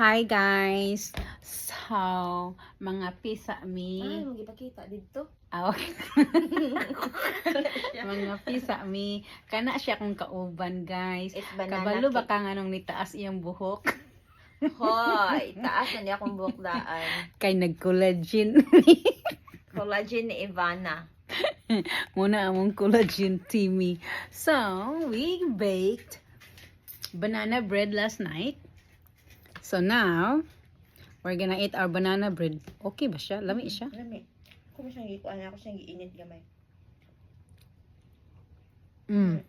Hi guys! So, mga pisa Ay, mi. magipakita dito. Ah, okay. mga pisa mi. Kana siya kung kauban guys. It's banana Kabalo ba ka nga nung nitaas iyang buhok? Hoy, taas na niya akong buhok daan. Kay nag-collagen. Collagen ni Ivana. Muna among collagen Timmy. So, we baked banana bread last night. So now, we're gonna eat our banana bread. Okay ba siya? Lami siya? Lami. Kung siyang gikuan ako siyang giinit gamay. Mm.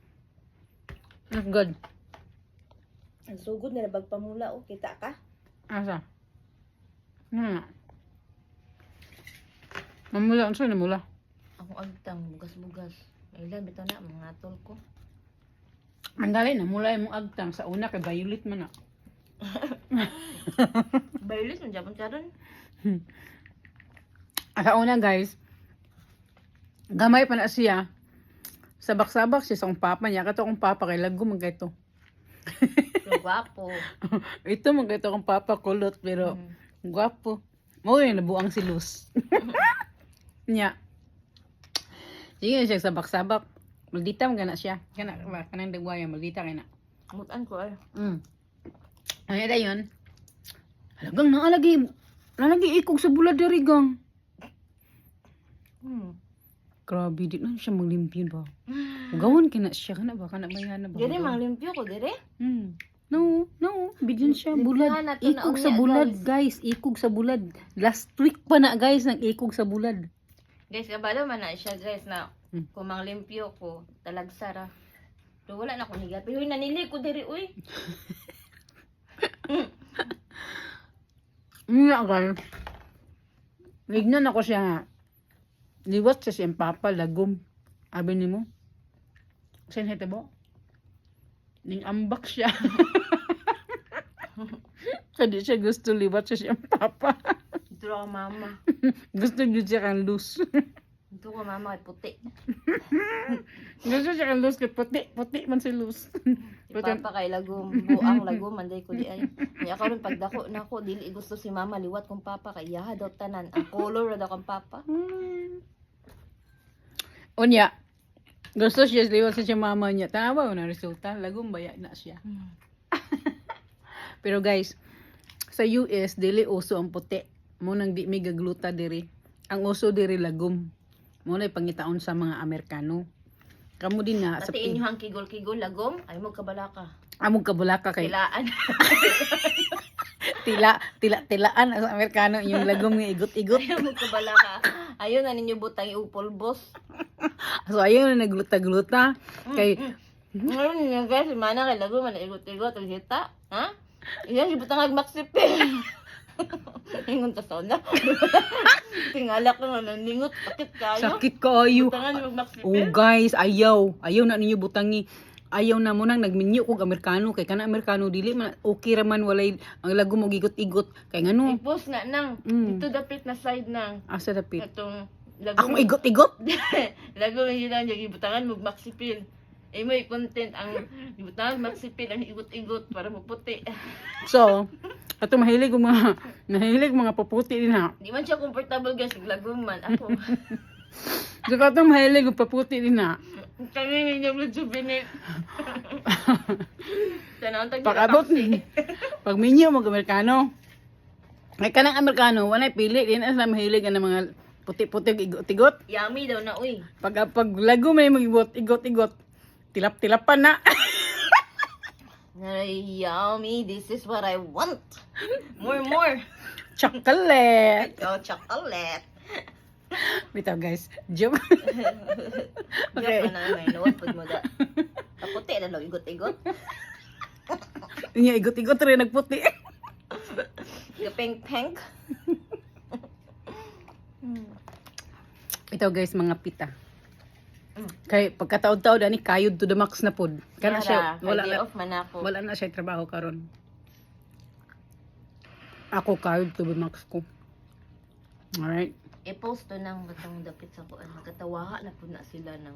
That's good. Ang sugod na nabagpamula oh, kita ka? Asa? Hmm. Mamula, ano sa'yo namula? Ako agtang bugas-bugas. Ilan bitaw na mga tol ko. Ang galing, namula yung agtang sa una kay violet man na. Violet man japon karon. Sa una guys, gamay pa na siya. Sabak-sabak siya sa kong papa niya. Kato kong papa kay lago man kay to. So gwapo. Ito man kay to kong papa kulot pero Mm. gwapo. Mo yun, nabuang si Luz. Nya. Sige siya sabak-sabak. Maldita man gana siya. Kana kanang dagwaya maldita kay na. Mutan ko ay. Mm. Na yun? Halagang naalagi. Nalagi ikog sa bulad dari gang. Hmm. Grabe, di na siya maglimpyo ba? Gawon kina siya, kana ba? Kana ba yan na ba? Dire mang limpyo ko dire. Hmm. No, no. Bigyan siya bulad. Ikog sa bulad, guys. Ikog sa bulad. Last week pa na, guys, ng ikog sa bulad. Guys, kabalo man na siya guys na Hmm. kung mang limpyo ko, talagsara. Pero wala na ko higa. Pero nanili ko diri uy. Nga, guys. Lignan ako siya nga. Liwat siya siyang papa, lagom. Abi ni mo. Saan hita bo? Ning ambak siya. Kadi siya gusto liwat siya siyang papa. Ito ako mama. gusto niya siya kang loose. Ito ko mama kay puti. gusto siya kang loose kay puti. Puti man si loose. Si Papa kay lagom, buang lagom, manday ko di ay. Niya karon pagdako na ko dili gusto si mama liwat kong papa kay yaha daw tanan. Ang color daw kong papa. Unya, gusto siya liwat sa siya mama niya. Tama na resulta. Lagom baya na siya. Pero guys, sa US, dili uso ang puti. Mo nang di may gagluta diri. Ang uso diri lagom. Mo na pangitaon sa mga Amerikano. Kamo din na sa Pati inyo ang kigol-kigol lagom, ay mo kabalaka. among kabulaka kay tila tila tilaan sa Amerikano yung lagom nga igot-igot. Ayaw mo kabalaka. Ayaw na ninyo butang iupolbos. So ayun na nagluta-gluta kay Ngayon niya guys, si mana kay lagom, man igot-igot, ang hita. Ha? Iyan, ibutang agmaksipin. Ingon ta sana. Tingalak na nga ningot, sakit kayo. sakit kaayo. Butangan Oh guys, ayaw. Ayaw na ninyo butangi. Ayaw na mo nang nagminyo kog Amerikano kay kana Amerikano dili man okay ra man walay ang lago mo gigot-igot kay ngano Ipos na nang. Mm. Dito dapit na side nang. asa dapit. Itong Akong lagom. igot-igot. lagom yun lang yung ibutangan mo maksipil. Eh mo content ang ibutangan maksipil ang igot-igot para maputi. So, ato mahilig mga nahilig mga paputi din ha. Di man siya comfortable guys, lagom man. Ako. So ato mahilig og paputi din ha. Kami ninyo medyo binit. Tanaw tag Pag-abot ni pag minyo mo Amerikano. Kay kanang Amerikano wala pili din sa mahilig ang mga puti-puti igot-igot. Yummy daw na uy. Pag pag lago may mag igot-igot, tilap-tilapan na. Yummy. This is what I want. More, more. Chocolate. Oh, chocolate. Bitaw guys, joke. Okay. Joke na may nuwat pag mo da. Kaputi na lang, igot-igot. Inya igot-igot rin nagputi. Pink-pink. Ito guys, mga pita. Kay pagkataod-taod ani kayod to the max na pod. Kana siya wala na off man ako. wala na siya trabaho karon. Ako kayod to the max ko. Alright. I-post to nang batang dapit sa kuan. Nagkatawaha na po na sila ng